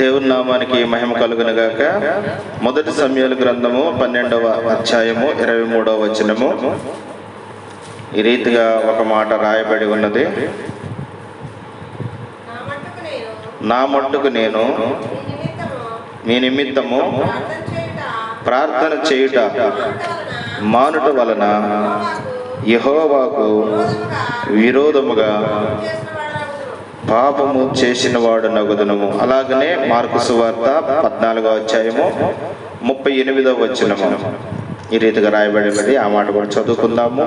దేవుని నామానికి మహిమ కలుగునగాక. మొదటి సమయాల గ్రంథము పన్నెండవ అధ్యాయము ఇరవై మూడవ వచనము. ఈ రీతిగా ఒక మాట రాయబడి ఉన్నది. నా మట్టుకు నేను మీ నిమిత్తము ప్రార్థన చేయుట మానుట వలన యహోవాకు విరోధముగా పాపము చేసిన వాడు నగుదునము. అలాగనే మార్కు సువార్త పద్నాలుగో అధ్యాయము ముప్పై ఎనిమిదో వచ్చినము ఈ రీతిగా రాయబడినది. ఆ మాట కూడా చదువుకుందాము.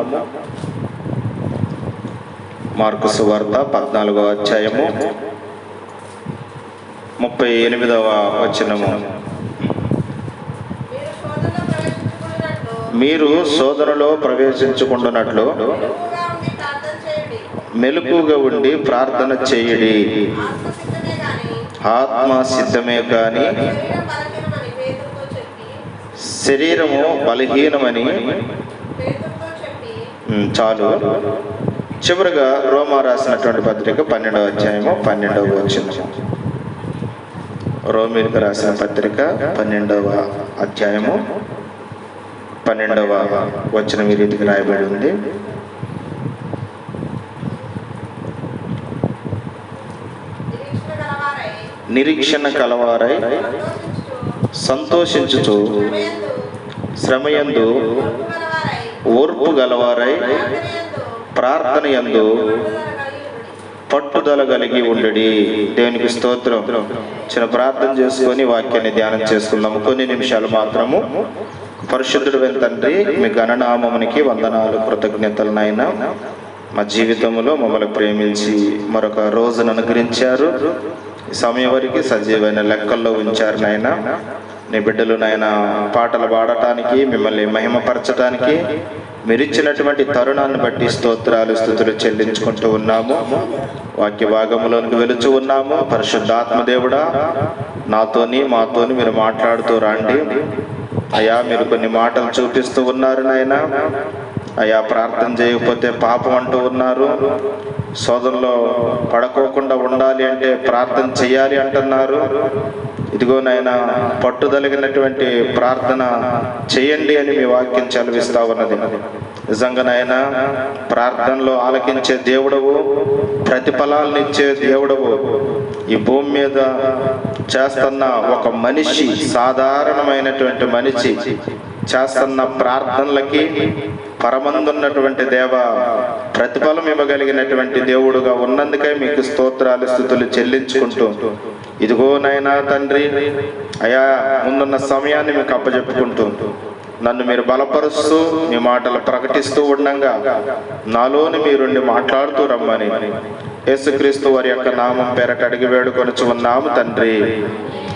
మార్కు సువార్త పద్నాలుగో అధ్యాయము ముప్పై ఎనిమిదవ వచనము. మీరు సోదరులో ప్రవేశించుకుంటున్నట్లు మెలకుగా ఉండి ప్రార్థన చేయుడి. ఆత్మ సిద్ధమే కానీ శరీరము బలహీనమని. చాలు. చివరిగా రోమా రాసినటువంటి పత్రిక పన్నెండవ అధ్యాయము పన్నెండవ వచ్చిన రోమిలకు రాసిన పత్రిక పన్నెండవ అధ్యాయము పన్నెండవ వచనం ఈ రీతికి రాయబడి ఉంది నిరీక్షణ గలవారై నిరీక్షణ కలవారై సంతోషించుచు శ్రమయందు ఓర్పు గలవారై ప్రార్థన యందు పట్టుదల కలిగి ఉండడి. దేవునికి స్తోత్రం. చిన్న ప్రార్థన చేసుకొని వాక్యాన్ని ధ్యానం చేసుకుందాము కొన్ని నిమిషాలు మాత్రము. పరిశుద్ధుడు తండ్రి మీ గణనామమునికి వందనాలు కృతజ్ఞతలు మా జీవితంలో మమ్మల్ని ప్రేమించి మరొక రోజును అనుగ్రహించారు. స్వామి సమయం వరకు లెక్కల్లో ఉంచారు నాయన. నీ బిడ్డలు నాయన పాటలు పాడటానికి మిమ్మల్ని మహిమపరచడానికి మీరు ఇచ్చినటువంటి తరుణాన్ని బట్టి స్తోత్రాలు స్థుతులు చెల్లించుకుంటూ ఉన్నాము. వాక్య భాగంలోనికి వెలుచు ఉన్నాము. పరిశుద్ధాత్మ దేవుడా నాతోని మాతోని మీరు మాట్లాడుతూ రండి. అయ్యా మీరు కొన్ని మాటలు చూపిస్తూ ఉన్నారు నాయన. అయ్యా ప్రార్థన చేయకపోతే పాపం అంటూ ఉన్నారు. సోదరులో పడుకోకుండా ఉండాలి అంటే ప్రార్థన చేయాలి అంటున్నారు. ఇదిగో నాయన పట్టుదలిగినటువంటి ప్రార్థన చేయండి అని మీ వాక్యం చదివిస్తా ఉన్నది. నిజంగా నాయన ప్రార్థనలో ఆలకించే దేవుడవు ప్రతిఫలాలనిచ్చే దేవుడవు. ఈ భూమి మీద చేస్తున్న ఒక మనిషి సాధారణమైనటువంటి మనిషి చేస్తున్న ప్రార్థనలకి పరమందున్నటువంటి దేవ ప్రతిఫలం ఇవ్వగలిగినటువంటి దేవుడుగా ఉన్నందుకే మీకు స్తోత్రాలు స్థుతులు చెల్లించుకుంటూ. ఇదిగో నాయనా తండ్రి అయా ముందున్న సమయాన్ని మీకు అప్పచెప్పుకుంటూ నన్ను మీరు బలపరుస్తూ మీ మాటలు ప్రకటిస్తూ ఉండగా. నాలోని మీరుండి మాట్లాడుతూ రమ్మని. యేసుక్రీస్తు వారి యొక్క నామం పేరట అడిగి వేడుకొనుచు ఉన్నాము తండ్రి.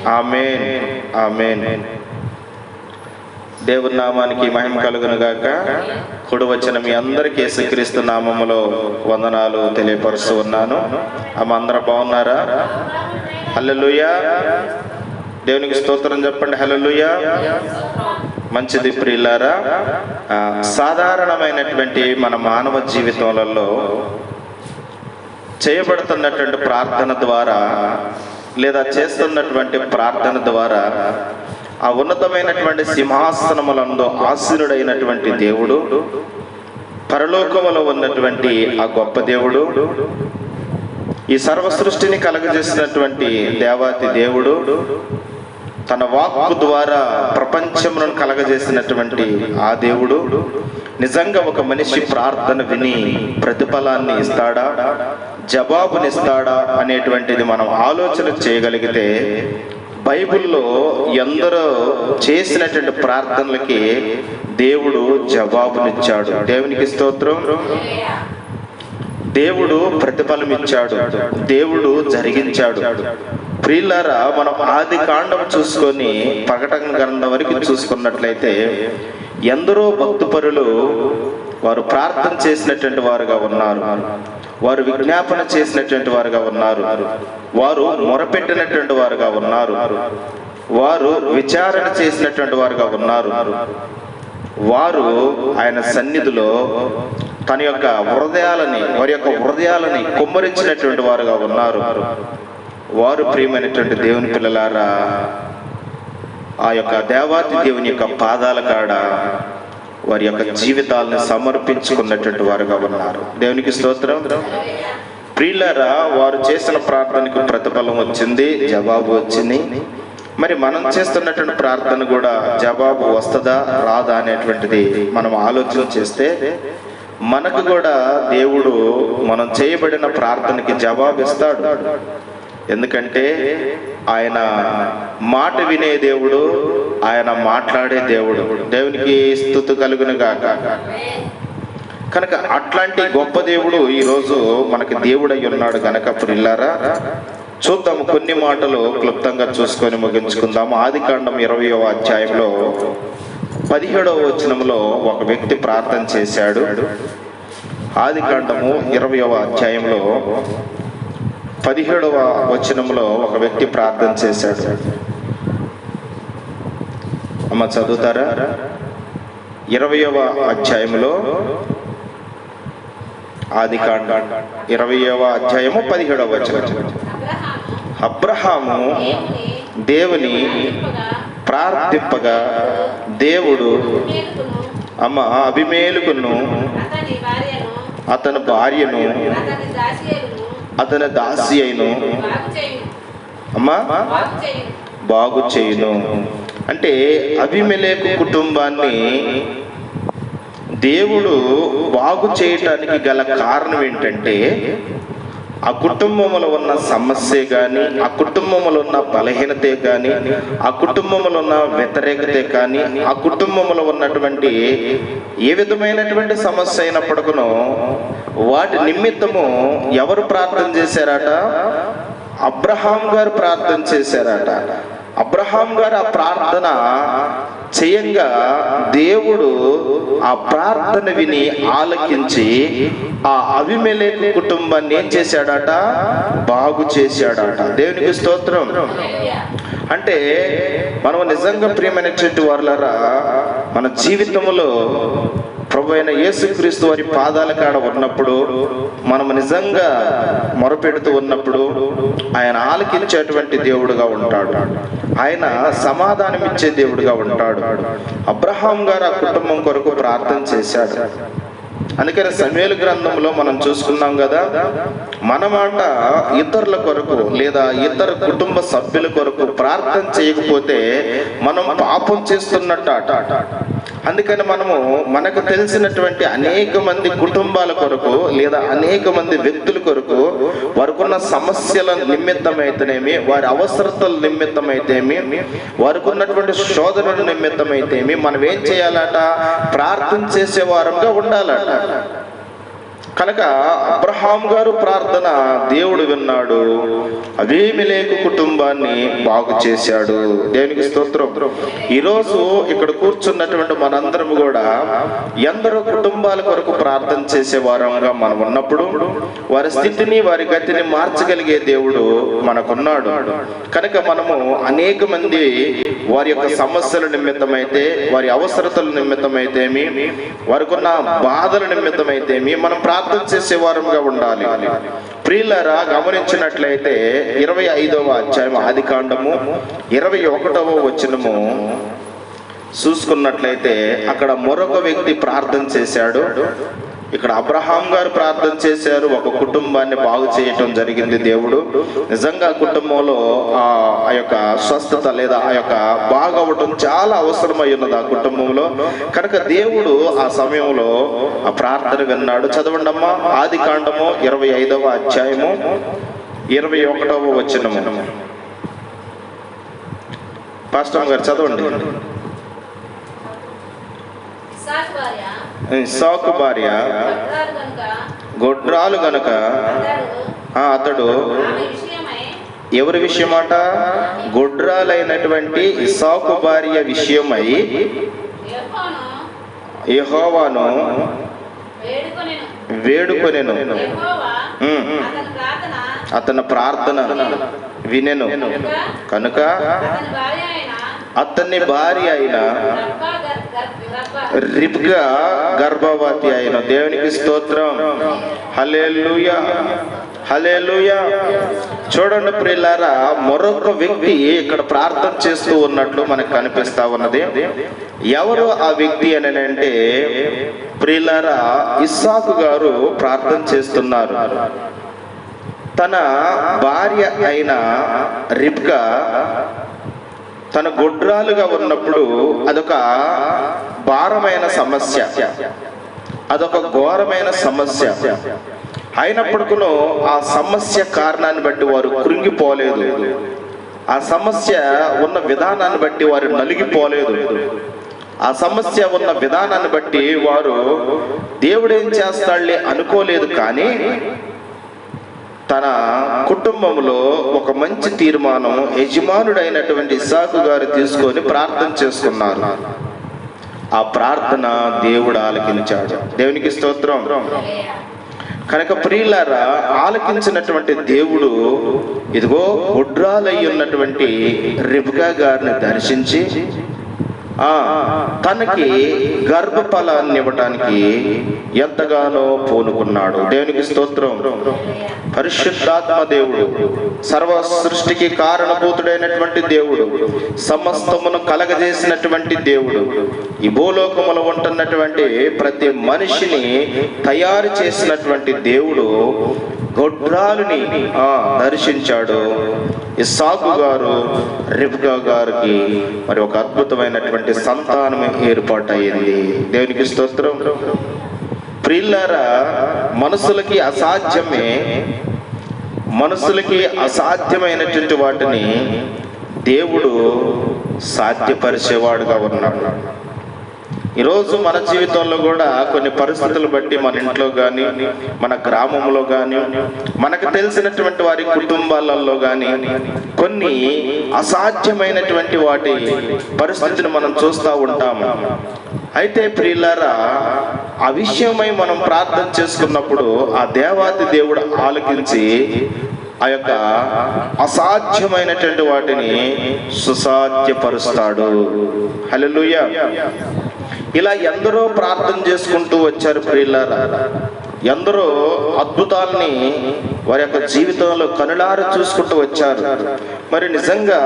ఆమెన్. ఆమెన్. దేవుని నామానికి మహిమ కలుగును గాక కుడి వచ్చిన మీ అందరికీ యేసుక్రీస్తు నామములో వందనాలు తెలియపరుస్తూ ఉన్నాను. అమ్మ అందరూ బాగున్నారా? హలో దేవునికి స్తోత్రం చెప్పండి. హలో మంచిది ప్రియులారా. సాధారణమైనటువంటి మన మానవ జీవితాలలో చేయబడుతున్నటువంటి ప్రార్థన ద్వారా లేదా చేస్తున్నటువంటి ప్రార్థన ద్వారా ఆ ఉన్నతమైనటువంటి సింహాసనములందు ఆశీనుడైనటువంటి దేవుడు పరలోకములో ఉన్నటువంటి ఆ గొప్ప దేవుడు ఈ సర్వ సృష్టిని కలగజేసినటువంటి దేవాతి దేవుడు తన వాక్కు ద్వారా ప్రపంచమును కలగజేసినటువంటి ఆ దేవుడు నిజంగా ఒక మనిషి ప్రార్థన విని ప్రతిఫలాన్ని ఇస్తాడా? జవాబునిస్తాడా? అనేటువంటిది మనం ఆలోచన చేయగలిగితే బైబిల్లో ఎందరో చేసినటువంటి ప్రార్థనలకి దేవుడు జవాబునిచ్చాడు. దేవునికి స్తోత్రం. దేవుడు ప్రతిఫలం ఇచ్చాడు దేవుడు జరిగించాడు. ప్రియులారా మనం ఆది కాండం చూసుకొని ప్రకటన గ్రంథం వరకు చూసుకున్నట్లయితే ఎందరో భక్తుపరులు వారు ప్రార్థన చేసినటువంటి వారుగా ఉన్నారు. వారు విజ్ఞాపన చేసినటువంటి వారుగా ఉన్నారు. వారు మొరపెట్టినటువంటి వారుగా ఉన్నారు. వారు విచారణ చేసినటువంటి వారుగా ఉన్నారు. వారు ఆయన సన్నిధిలో తన యొక్క హృదయాలని వారి యొక్క హృదయాలని కుమ్మరించినటువంటి వారుగా ఉన్నారు. వారు ప్రియమైనటువంటి దేవుని పిల్లలారా ఆ యొక్క దేవాతి దేవుని యొక్క పాదాల కాడ వారి యొక్క జీవితాలను సమర్పించుకున్నటువంటి వారుగా ఉన్నారు. దేవునికి స్తోత్రం. ప్రియులరా వారు చేసిన ప్రార్థనకు ప్రతిఫలం వచ్చింది జవాబు వచ్చింది. మరి మనం చేస్తున్నటువంటి ప్రార్థన కూడా జవాబు వస్తుందా రాదా అనేటువంటిది మనం ఆలోచన చేస్తే మనకు కూడా దేవుడు మనం చేయబడిన ప్రార్థనకి జవాబు ఇస్తాడు. ఎందుకంటే ఆయన మాట వినే దేవుడు ఆయన మాట్లాడే దేవుడు. దేవునికి స్థుతి కలుగును గాక. కనుక అట్లాంటి గొప్ప దేవుడు ఈరోజు మనకి దేవుడై ఉన్నాడు కనుక ఇల్లారా? చూద్దాము కొన్ని మాటలు క్లుప్తంగా చూసుకొని ముగించుకుందాము. ఆది కాండం ఇరవయో అధ్యాయంలో పదిహేడవ వచనంలో ఒక వ్యక్తి ప్రార్థన చేశాడు. ఆది కాండము ఇరవయవ అధ్యాయంలో పదిహేడవ వచనంలో ఒక వ్యక్తి ప్రార్థన చేశాడు. అమ్మ చదువుతారా? ఇరవయవ అధ్యాయంలో ఆది కాండ. ఇరవయవ అధ్యాయము పదిహేడవ వచనం. అబ్రహాము దేవుని ప్రార్థింపగా దేవుడు అమ్మ అభిమేలుకును అతని భార్యను అతని దాసి అయిను అమ్మా బాగు చేయును అంటే అభిమెలేకు కుటుంబాన్ని దేవుడు బాగు చేయటానికి గల కారణం ఏంటంటే ఆ కుటుంబంలో ఉన్న సమస్య కానీ ఆ కుటుంబంలో ఉన్న బలహీనతే కానీ ఆ కుటుంబంలో ఉన్న వ్యతిరేకతే కానీ ఆ కుటుంబంలో ఉన్నటువంటి ఏ విధమైనటువంటి సమస్య అయినప్పటికను వాటి నిమిత్తము ఎవరు ప్రార్థన చేశారట? అబ్రహాం గారు ప్రార్థన చేశారట. అబ్రహాం గారు ఆ ప్రార్థన చేయంగా దేవుడు ఆ ప్రార్థన విని ఆలకించి ఆ అవిమెలేని కుటుంబాన్ని ఏం చేశాడట? బాగు చేశాడట. దేవునికి స్తోత్రం. అంటే మనం నిజంగా ప్రియమైనటువంటి వారులరా మన జీవితంలో ప్రభు అయిన యేసుక్రీస్తు వారి పాదాల కాడ ఉన్నప్పుడు మనం నిజంగా మొరపెడుతూ ఉన్నప్పుడు ఆయన ఆలకించేటువంటి దేవుడుగా ఉంటాడు. ఆయన సమాధానం ఇచ్చే దేవుడుగా ఉంటాడు. అబ్రహాం గారు ఆ కుటుంబం కొరకు ప్రార్థన చేశాడు. అందుకని సమేలు గ్రంథంలో మనం చూసుకున్నాం కదా మన మాట ఇతరుల కొరకు లేదా ఇతర కుటుంబ సభ్యుల కొరకు ప్రార్థన చేయకపోతే మనం పాపం చేస్తున్నట్టు అట అందుకని మనము మనకు తెలిసినటువంటి అనేక మంది కుటుంబాల కొరకు లేదా అనేక మంది వ్యక్తుల కొరకు వారికున్న సమస్యల నిమిత్తమైతేనేమి వారి అవసరతల నిమిత్తమైతేమి వారికి ఉన్నటువంటి శోధనల నిమిత్తమైతేమి మనం ఏం చేయాలట? ప్రార్థన చేసే వారంగా ఉండాలట. కనుక అబ్రహాం గారు ప్రార్థన దేవుడు విన్నాడు. అవేమిలేకు కుటుంబాన్ని బాగు చేశాడు. దేవునికి స్తోత్రం. ఈరోజు ఇక్కడ కూర్చున్నటువంటి మనందరం కూడా ఎందరో కుటుంబాల కొరకు ప్రార్థన చేసే వారంగా మనం ఉన్నప్పుడు వారి స్థితిని వారి గతిని మార్చగలిగే దేవుడు మనకున్నాడు. కనుక మనము అనేక మంది వారి యొక్క సమస్యల నిమిత్తమైతే వారి అవసరతల నిమిత్తమైతేమి వారికి ఉన్న బాధల నిమిత్తమైతేమి మనం ప్రార్థన చేసే వారంగా ఉండాలి. ప్రియులరా గమనించినట్లయితే ఇరవై ఐదవ అధ్యాయం ఆది కాండము ఇరవై ఒకటవ వచనము చూసుకున్నట్లయితే అక్కడ మరొక వ్యక్తి ప్రార్థన చేశాడు. ఇక్కడ అబ్రహాం గారు ప్రార్థన చేశారు. ఒక కుటుంబాన్ని బాగు చేయటం జరిగింది దేవుడు. నిజంగా కుటుంబంలో ఆ ఆ యొక్క స్వస్థత లేదా ఆ యొక్క బాగవటం చాలా అవసరమై ఉన్నది ఆ కుటుంబంలో. కనుక దేవుడు ఆ సమయంలో ఆ ప్రార్థన విన్నాడు. చదవండమ్మా. ఆది కాండము ఇరవై ఐదవ అధ్యాయము ఇరవై ఒకటవ వచ్చినము పాస్టమ్ గారు చదవండి ఇస్సాకు ఇసాకు సాకు భార్య కనుక గొడ్రాలు గనుక అతడు ఎవరి విషయమాట? గొడ్రాలైనటువంటి ఇసాకు భార్య విషయమై యహోవాను వేడుకొనెను. అతని ప్రార్థన అతని ప్రార్థన వినెను. కనుక అతని భార్య అయిన రిప్గా గర్భవతి అయిన దేవునికి స్తోత్రం. హలేలుయా హలేలుయా చూడండి ప్రిల్లారా మరొక వ్యక్తి ఇక్కడ ప్రార్థన చేస్తూ ఉన్నట్లు మనకు కనిపిస్తా ఉన్నది. ఎవరు ఆ వ్యక్తి అని అంటే ప్రిల్లారా ఇస్సాకు గారు ప్రార్థన చేస్తున్నారు. తన భార్య అయిన రిబ్కా తన గొడ్రాలుగా ఉన్నప్పుడు అదొక భారమైన సమస్య. అదొక ఘోరమైన సమస్య. అయినప్పటికీ ఆ సమస్య కారణాన్ని బట్టి వారు కృంగిపోలేదు. ఆ సమస్య ఉన్న విధానాన్ని బట్టి వారు నలిగిపోలేదు. ఆ సమస్య ఉన్న విధానాన్ని బట్టి వారు దేవుడేం చేస్తాళ్ళే అనుకోలేదు కానీ తన కుటుంబంలో ఒక మంచి తీర్మానం యజమానుడైనటువంటి ఇసాకు గారు తీసుకొని ప్రార్థన చేసుకున్నారు. ఆ ప్రార్థన దేవుడు ఆలకించాడు. దేవునికి స్తోత్రం. కనుక ప్రియులారా ఆలకించినటువంటి దేవుడు ఇదిగో ఉడ్రాలయ్యున్నటువంటి ఉన్నటువంటి గారిని దర్శించి తనకి గర్భఫలాన్ని ఇవ్వటానికి ఎంతగానో పూనుకున్నాడు. దేవునికి స్తోత్రం. పరిశుద్ధాత్మ దేవుడు సర్వ సృష్టికి కారణభూతుడైనటువంటి దేవుడు సమస్తమును కలగజేసినటువంటి దేవుడు ఈ భూలోకములో ఉంటున్నటువంటి ప్రతి మనిషిని తయారు చేసినటువంటి దేవుడు గొడ్రాలుని దర్శించాడు. ఇస్సాకు గారు రిబ్కా గారికి మరి ఒక అద్భుతమైనటువంటి సంతానం ఏర్పాటయ్యింది దేవునికి స్తోత్రం. ప్రిల్లారా మనసులకి అసాధ్యమే మనసులకి అసాధ్యమైనటువంటి వాటిని దేవుడు సాధ్యపరిచేవాడుగా ఉన్నాడు. ఈరోజు మన జీవితంలో కూడా కొన్ని పరిస్థితులు బట్టి మన ఇంట్లో కానీ మన గ్రామంలో కానీ మనకు తెలిసినటువంటి వారి కుటుంబాలలో కానీ కొన్ని అసాధ్యమైనటువంటి వాటి పరిస్థితిని మనం చూస్తూ ఉంటాము. అయితే ప్రియులారా ఆ విషయమై మనం ప్రార్థన చేసుకున్నప్పుడు ఆ దేవాతి దేవుడు ఆలకించి ఆ యొక్క అసాధ్యమైనటువంటి వాటిని సుసాధ్యపరుస్తాడు. హలో ఇలా ఎందరో ప్రార్థన చేసుకుంటూ వచ్చారు ప్రియులారా. ఎందరో అద్భుతాల్ని వారి యొక్క జీవితంలో కనులారు చూసుకుంటూ వచ్చారు. మరి నిజంగా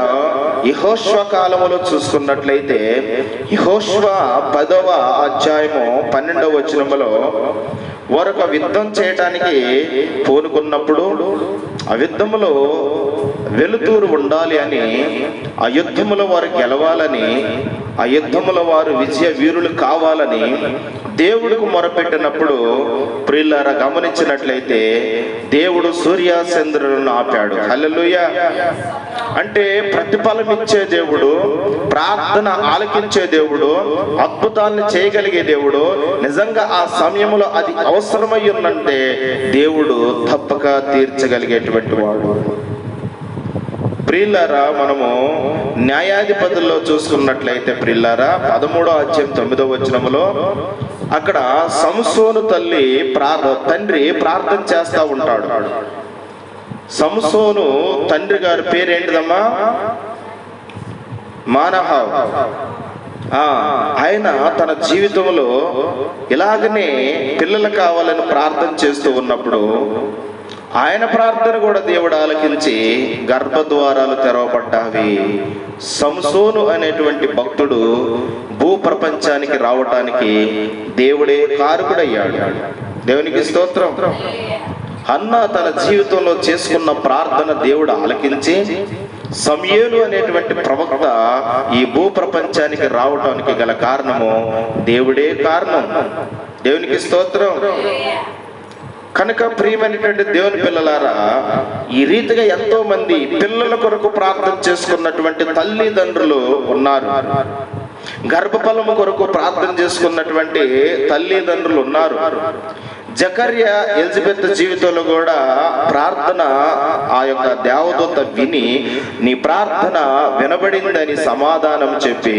యహోష్వ కాలములో చూసుకున్నట్లయితే యహోష్వ పదవ అధ్యాయము పన్నెండవ వచనములో వారు ఒక యుద్ధం చేయటానికి పూనుకున్నప్పుడు ఆ యుద్ధములో వెలుతూరు ఉండాలి అని ఆ యుద్ధములో వారు గెలవాలని ఆ యుద్ధములో వారు విజయ వీరులు కావాలని దేవుడికి మొరపెట్టినప్పుడు ప్రియులారా గమనించినట్లయితే దేవుడు సూర్య చంద్రులను ఆపాడు. హలలుయ అంటే ప్రతిఫలం ఇచ్చే దేవుడు ప్రార్థన ఆలకించే దేవుడు అద్భుతాన్ని చేయగలిగే దేవుడు నిజంగా ఆ సమయంలో అది అవసరమై ఉందంటే దేవుడు తప్పక తీర్చగలిగేటువంటి వాడు. ప్రియులారా మనము న్యాయాధిపతుల్లో చూసుకున్నట్లయితే ప్రియులారా పదమూడో అధ్యాయం తొమ్మిదో వచనములో అక్కడ సంసోను తల్లి ప్రార్థ తండ్రి ప్రార్థన చేస్తా ఉంటాడు. సంసోను తండ్రి గారి పేరేంటిదమ్మా? మానహావ్. ఆ, ఆయన తన జీవితంలో ఇలాగనే పిల్లలు కావాలని ప్రార్థన చేస్తూ ఉన్నప్పుడు ఆయన ప్రార్థన కూడా దేవుడు ఆలకించి గర్భద్వారాలు తెరవబడ్డావి. సంసోను అనేటువంటి భక్తుడు భూ ప్రపంచానికి రావటానికి దేవుడే కారకుడయ్యాడు. దేవునికి స్తోత్రం. అన్న తన జీవితంలో చేసుకున్న ప్రార్థన దేవుడు ఆలకించి సమయలు అనేటువంటి ప్రవక్త ఈ భూ ప్రపంచానికి రావటానికి గల కారణము దేవుడే కారణం. దేవునికి స్తోత్రం. కనుక ప్రియమైనటువంటి దేవుని పిల్లలారా ఈ రీతిగా ఎంతో మంది పిల్లల కొరకు ప్రార్థన చేసుకున్నటువంటి తల్లిదండ్రులు ఉన్నారు. గర్భఫలము కొరకు ప్రార్థన చేసుకున్నటువంటి తల్లిదండ్రులు ఉన్నారు. జకర్య ఎలిజబెత్ జీవితంలో కూడా ప్రార్థన ఆ యొక్క దేవదూత విని నీ ప్రార్థన వినబడిందని సమాధానం చెప్పి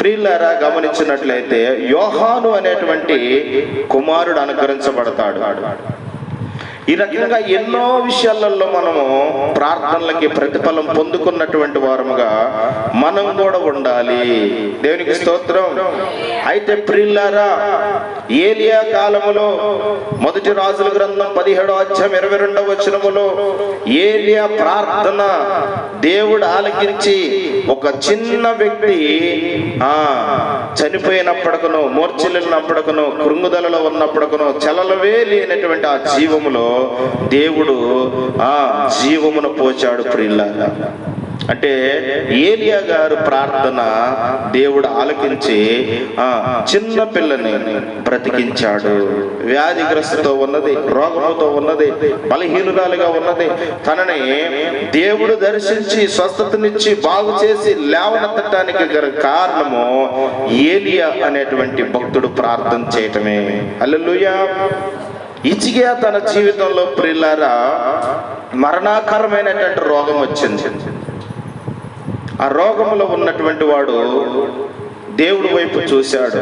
ప్రియులారా గమనించినట్లయితే యోహాను అనేటువంటి కుమారుడు అనుకరించబడతాడు. ఈ రకంగా ఎన్నో విషయాలలో మనము ప్రార్థనలకి ప్రతిఫలం పొందుకున్నటువంటి వారముగా మనం కూడా ఉండాలి. దేవునికి స్తోత్రం. అయితే ప్రిల్లారా ఏలియా కాలములో మొదటి రాజుల గ్రంథం పదిహేడో అధ్యాయం ఇరవై రెండవ వచనములో ఏలియా ప్రార్థన దేవుడు ఆలకించి ఒక చిన్న వ్యక్తి ఆ చనిపోయినప్పటికను మూర్చిల్లినప్పటికను కృంగుదలలో ఉన్నప్పటికను చలలవే లేనటువంటి ఆ జీవములో దేవుడు ఆ జీవమును పోచాడు ప్రిల్లారా అంటే ఏలియా గారు ప్రార్థన దేవుడు ఆలకించి ఆ చిన్న పిల్లని బ్రతికించాడు. వ్యాధిగ్రస్తుతో ఉన్నది రోగముతో ఉన్నది బలహీనురాలుగా ఉన్నది. తనని దేవుడు దర్శించి స్వస్థతనిచ్చి బాగు చేసి లేవనెత్తడానికి గల కారణము ఏలియా అనేటువంటి భక్తుడు ప్రార్థన చేయటమే. అల్లెలుయా ఇచిగా తన జీవితంలో ప్రిల్లారా మరణాకరమైనటువంటి రోగం వచ్చింది. ఆ రోగంలో ఉన్నటువంటి వాడు దేవుడి వైపు చూశాడు.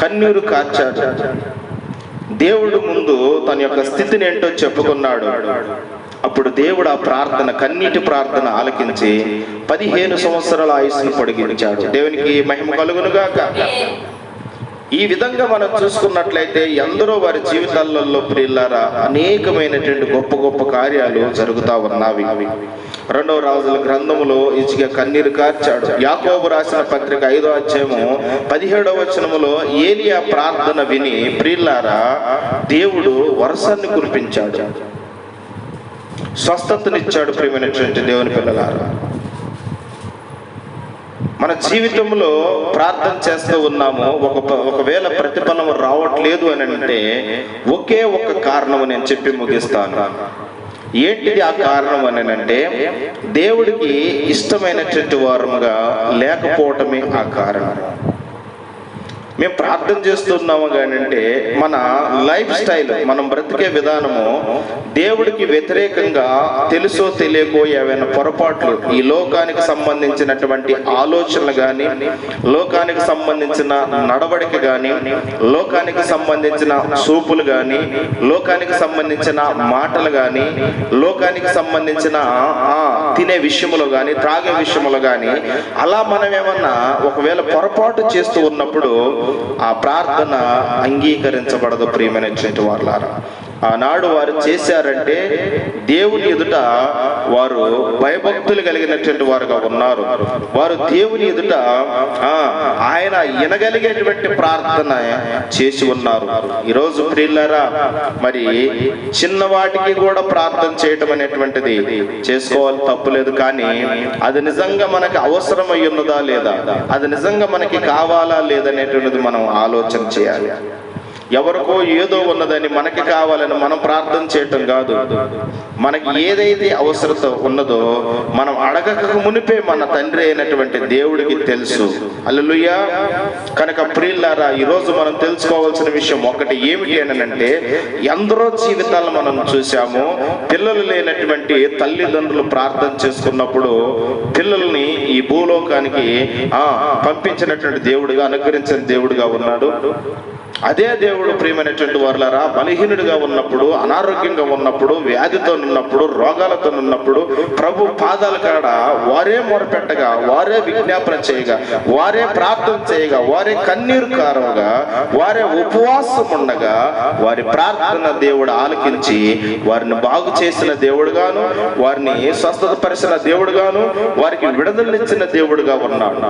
కన్నీరు కార్చాడు. దేవుడు ముందు తన యొక్క స్థితిని ఏంటో చెప్పుకున్నాడు. అప్పుడు దేవుడు ఆ ప్రార్థన కన్నీటి ప్రార్థన ఆలకించి పదిహేను సంవత్సరాల ఆయుస్సును పొడిగించాడు. దేవునికి మహిమ కలుగునుగాక. ఈ విధంగా మనం చూసుకున్నట్లయితే ఎందరో వారి జీవితాలలో ప్రియులారా అనేకమైనటువంటి గొప్ప గొప్ప కార్యాలు జరుగుతా ఉన్నవి. రెండవ రాజుల గ్రంథములో ఇచ్చిగా కన్నీరు కార్చాడు. యాకోబు రాసిన పత్రిక ఐదో అధ్యాయము పదిహేడవ వచనములో ఏలియా ప్రార్థన విని ప్రియులారా దేవుడు వరసాన్ని కురిపించాడు. స్వస్థతనిచ్చాడు ప్రియమైనటువంటి దేవుని పిల్లలారా. మన జీవితంలో ప్రార్థన చేస్తూ ఉన్నాము. ఒక ఒకవేళ ప్రతిఫలం రావట్లేదు అని అంటే ఒకే ఒక కారణం నేను చెప్పి ముగిస్తాను. ఏంటిది ఆ కారణం అని అంటే దేవుడికి ఇష్టమైనటువంటి వారముగా లేకపోవటమే ఆ కారణం. మేము ప్రార్థన చేస్తున్నాము కానీ అంటే మన లైఫ్ స్టైల్ మనం బ్రతికే విధానము దేవుడికి వ్యతిరేకంగా తెలుసో తెలియకో ఏవైనా పొరపాట్లు ఈ లోకానికి సంబంధించినటువంటి ఆలోచనలు కానీ లోకానికి సంబంధించిన నడవడిక కానీ లోకానికి సంబంధించిన చూపులు కానీ లోకానికి సంబంధించిన మాటలు కానీ లోకానికి సంబంధించిన తినే విషయములు కానీ త్రాగే విషయములు కానీ అలా మనం ఏమన్నా ఒకవేళ పొరపాటు చేస్తూ ఉన్నప్పుడు ఆ ప్రార్థన అంగీకరించబడదు ప్రియమైనటువంటి వాళ్ళారా ఆనాడు వారు చేశారంటే దేవుని ఎదుట వారు భయభక్తులు కలిగినటువంటి వారుగా ఉన్నారు. వారు దేవుని ఎదుట ఆయన వినగలిగేటువంటి ప్రార్థన చేసి ఉన్నారు. ఈరోజు ప్రిల్లరా మరి చిన్నవాటికి కూడా ప్రార్థన చేయటం అనేటువంటిది చేసుకోవాలి తప్పులేదు కానీ అది నిజంగా మనకి అవసరమై ఉన్నదా లేదా? అది నిజంగా మనకి కావాలా లేదనేటువంటిది మనం ఆలోచన చేయాలి. ఎవరికో ఏదో ఉన్నదని మనకి కావాలని మనం ప్రార్థన చేయటం కాదు. మనకి ఏదైతే అవసరత ఉన్నదో మనం అడగక మునిపే మన తండ్రి అయినటువంటి దేవుడికి తెలుసు. అల్లుయ్యా కనుక ప్రియులారా ఈరోజు మనం తెలుసుకోవాల్సిన విషయం ఒకటి ఏమిటి అని అంటే ఎందరో జీవితాలను మనం చూసాము పిల్లలు లేనటువంటి తల్లిదండ్రులు ప్రార్థన చేసుకున్నప్పుడు పిల్లల్ని ఈ భూలోకానికి ఆ పంపించినటువంటి దేవుడిగా అనుగ్రహించిన దేవుడిగా ఉన్నాడు. అదే దేవుడు ప్రియమైనటువంటి వారులారా బలహీనుడిగా ఉన్నప్పుడు అనారోగ్యంగా ఉన్నప్పుడు వ్యాధితో ఉన్నప్పుడు రోగాలతో ఉన్నప్పుడు ప్రభు పాదాల కాడ వారే మొరపెట్టగా వారే విజ్ఞాపన చేయగా వారే ప్రార్థన చేయగా వారే కన్నీరు కారముగా వారే ఉపవాసం ఉండగా వారి ప్రార్థన దేవుడు ఆలకించి వారిని బాగు చేసిన దేవుడుగాను వారిని స్వస్థత పరిచిన దేవుడుగాను వారికి విడుదలనిచ్చిన దేవుడుగా ఉన్నాడు.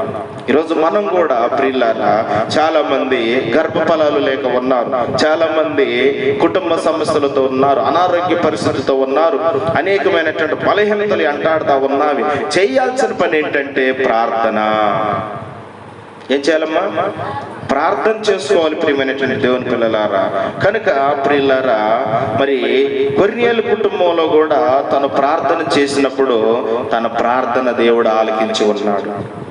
ఈరోజు మనం కూడా ప్రియులారా చాలా మంది గర్భఫలాలు లేక ఉన్నారు. చాలా మంది కుటుంబ సమస్యలతో ఉన్నారు అనారోగ్య పరిస్థితితో ఉన్నారు అనేకమైనటువంటి బలహీనతలు అంటాడుతా ఉన్నవి. చేయాల్సిన పని ఏంటంటే ప్రార్థన. ఏం చేయాలమ్మా? ప్రార్థన చేసుకోవాలి ప్రియమైనటువంటి దేవుని పిల్లలారా. కనుక ప్రియులారా మరి కొరియలు కుటుంబంలో కూడా తను ప్రార్థన చేసినప్పుడు తన ప్రార్థన దేవుడు ఆలకించి ఉన్నాడు.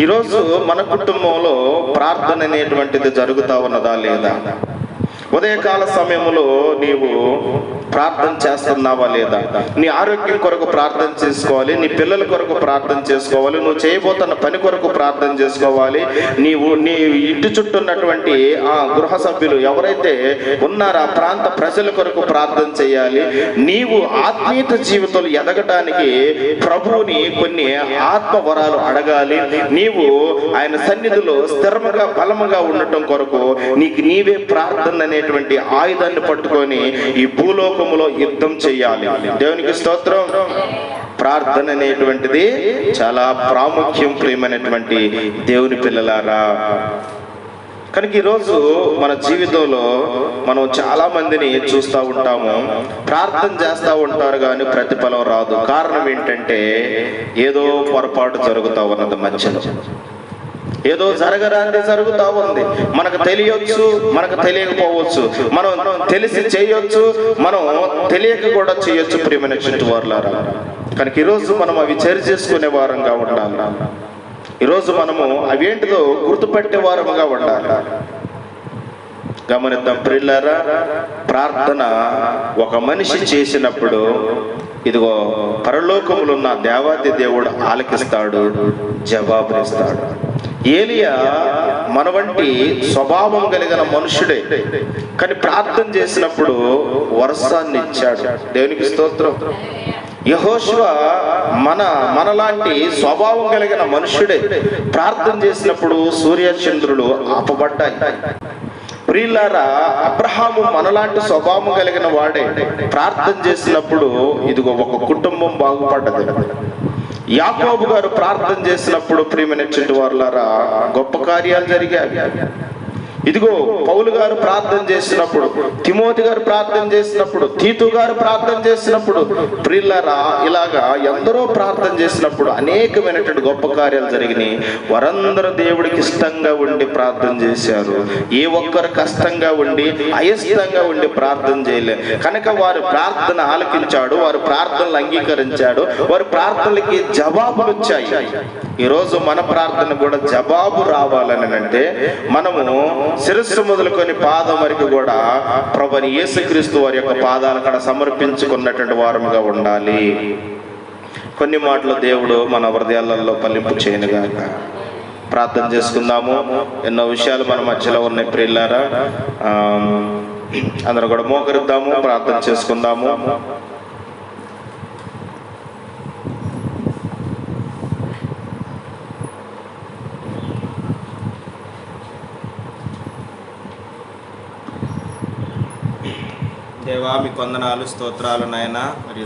ఈరోజు మన కుటుంబంలో ప్రార్థన అనేటువంటిది జరుగుతా ఉన్నదా లేదా? ఉదయకాల సమయంలో నీవు ప్రార్థన చేస్తున్నావా లేదా? నీ ఆరోగ్యం కొరకు ప్రార్థన చేసుకోవాలి నీ పిల్లల కొరకు ప్రార్థన చేసుకోవాలి నువ్వు చేయబోతున్న పని కొరకు ప్రార్థన చేసుకోవాలి. నీవు నీ ఇంటి చుట్టూ ఉన్నటువంటి ఆ గృహ సభ్యులు ఎవరైతే ఉన్నారో ఆ ప్రాంత ప్రజల కొరకు ప్రార్థన చేయాలి. నీవు ఆత్మీయత జీవితంలో ఎదగటానికి ప్రభువుని కొన్ని ఆత్మవరాలు అడగాలి. నీవు ఆయన సన్నిధిలో స్థిరముగా బలముగా ఉండటం కొరకు నీకు నీవే ప్రార్థన అనే అనేటువంటి ఆయుధాన్ని పట్టుకొని ఈ భూలోకములో యుద్ధం చేయాలి. దేవునికి స్తోత్రం. ప్రార్థన అనేటువంటిది చాలా ప్రాముఖ్యం ప్రియమైనటువంటి దేవుని పిల్లలారా. కనుక ఈరోజు మన జీవితంలో మనం చాలా మందిని చూస్తూ ఉంటాము. ప్రార్థన చేస్తూ ఉంటారు కానీ ప్రతిఫలం రాదు. కారణం ఏంటంటే ఏదో పొరపాటు జరుగుతూ ఉన్నది మధ్యలో. ఏదో జరగరాంది జరుగుతూ ఉంది. మనకు తెలియొచ్చు మనకు తెలియకపోవచ్చు. మనం తెలిసి చేయొచ్చు మనం తెలియక కూడా చేయొచ్చు ప్రియమైన చుట్టూ వారులారా కనుక ఈరోజు మనం అవి చర్య చేసుకునే వారంగా ఉండాలి. ఈరోజు మనము అవేంటిదో గుర్తుపెట్టే వారముగా ఉండాలి. గమనిద్దాం ప్రిల్లరా ప్రార్థన ఒక మనిషి చేసినప్పుడు ఇదిగో పరలోకములున్న దేవాది దేవుడు ఆలకిస్తాడు జవాబునిస్తాడు. ఏలియా మన వంటి స్వభావం కలిగిన మనుషుడే కానీ ప్రార్థన చేసినప్పుడు వర్షాన్ని ఇచ్చాడు. దేవునికి స్తోత్రం. యహోశివ మన మనలాంటి స్వభావం కలిగిన మనుషుడే ప్రార్థన చేసినప్పుడు సూర్యచంద్రులు ఆపబడ్డాయి. ప్రియులారా అబ్రహాము మనలాంటి స్వభావం కలిగిన వాడే. ప్రార్థన చేసినప్పుడు ఇదిగో ఒక కుటుంబం బాగుపడ్డది. యాకోబు గారు ప్రార్థన చేసినప్పుడు ప్రియమైనటువంటి వారులారా గొప్ప కార్యాలు జరిగాయి. ఇదిగో పౌలు గారు ప్రార్థన చేసినప్పుడు తిమోతి గారు ప్రార్థన చేసినప్పుడు తీతు గారు ప్రార్థన చేసినప్పుడు ప్రిల్లరా ఇలాగా ఎందరో ప్రార్థన చేసినప్పుడు అనేకమైనటువంటి గొప్ప కార్యాలు జరిగినాయి. వారందరూ దేవుడికి ఇష్టంగా ఉండి ప్రార్థన చేశారు. ఏ ఒక్కరు కష్టంగా ఉండి అయస్థంగా ఉండి ప్రార్థన చేయలేదు కనుక వారు ప్రార్థన ఆలకించాడు వారు ప్రార్థనలు అంగీకరించాడు వారి ప్రార్థనలకి జవాబులు వచ్చాయి. ఈరోజు మన ప్రార్థన కూడా జవాబు రావాలని అంటే మనము శిరస్సు మొదలుకొని పాదం వరకు కూడా ప్రభుని యేసుక్రీస్తు వారి యొక్క పాదాల కాడ సమర్పించుకున్నటువంటి వారముగా ఉండాలి. కొన్ని మాటలు దేవుడు మన హృదయాలలో పల్లింపు చేయనుగాక ప్రార్థన చేసుకుందాము. ఎన్నో విషయాలు మన మధ్యలో ఉన్నాయి ప్రిల్లారా అందరూ కూడా మోకరిద్దాము. ప్రార్థన చేసుకుందాము. దేవా మీ కొందనాలు స్తోత్రాలు నాయన. మరి